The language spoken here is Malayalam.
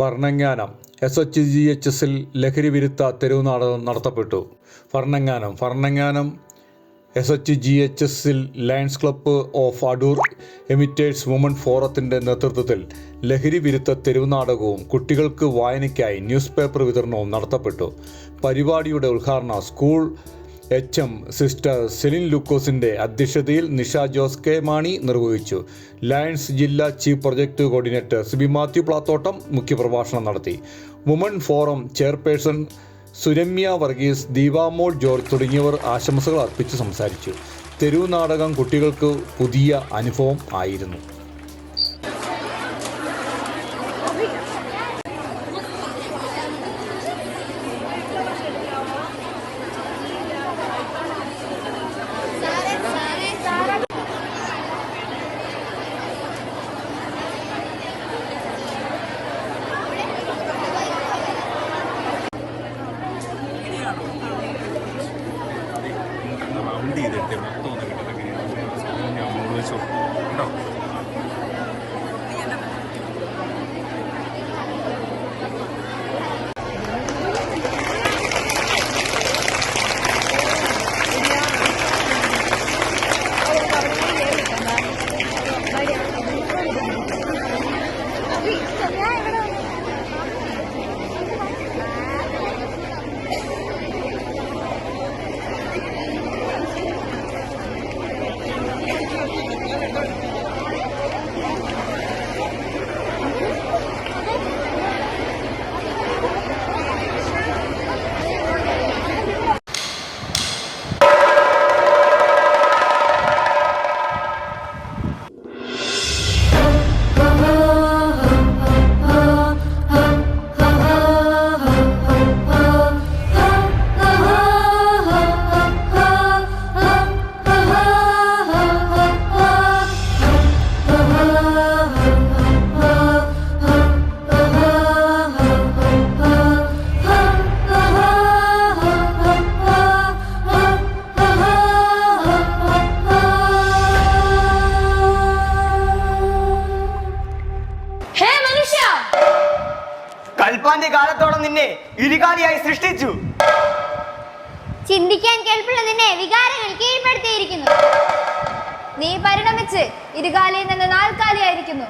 Varnanganam. S H G H എസിൽ ലഹരി വിരുദ്ധ തെരുവ് നാടകം നടത്തപ്പെട്ടു. Varnanganam. Varnanganam S H G H എസിൽ Lions club of Adoor Emirates woman ഫോറത്തിന്റെ നേതൃത്വത്തിൽ ലഹരി വിരുദ്ധ തെരുവ് നാടകവും കുട്ടികൾക്ക് വായനയ്ക്കായി ന്യൂസ് പേപ്പർ വിതരണവും നടത്തപ്പെട്ടു. പരിപാടിയുടെ ഉദ്ഘാടനം school H M sister Celine ലൂക്കോസിന്റെ അധ്യക്ഷതയിൽ നിഷ ജോസ് കെ മാണി നിർവഹിച്ചു. ലയൺസ് ജില്ലാ chief project coordinator Siby Mathew Plathottam മുഖ്യപ്രഭാഷണം നടത്തി. Woman forum chairperson Suramya Varghese Deepamol George തുടങ്ങിയവർ ആശംസകൾ അർപ്പിച്ച് സംസാരിച്ചു. തെരുവ് നാടകം കുട്ടികൾക്ക് പുതിയ അനുഭവം ആയിരുന്നു. റൗണ്ട് ചെയ്തെടുത്തേ മൊത്തം ഒന്ന് കിട്ടണം ഞാൻ വെച്ചോ കേട്ടോ കൽപ്പാന്റെ കാലത്തോളം നിന്നെ ഇരുകാലിയായി സൃഷ്ടിച്ചു. ചിന്തിക്കാൻ കേൾപ്പുള്ള നിന്നെ വികാരങ്ങൾ കീഴ്പ്പെടുത്തിയിരിക്കുന്നു. നീ പരിണമിച്ച് ഇരുകാലിയിൽ നിന്ന് നാൽക്കാലിയായിരിക്കുന്നു.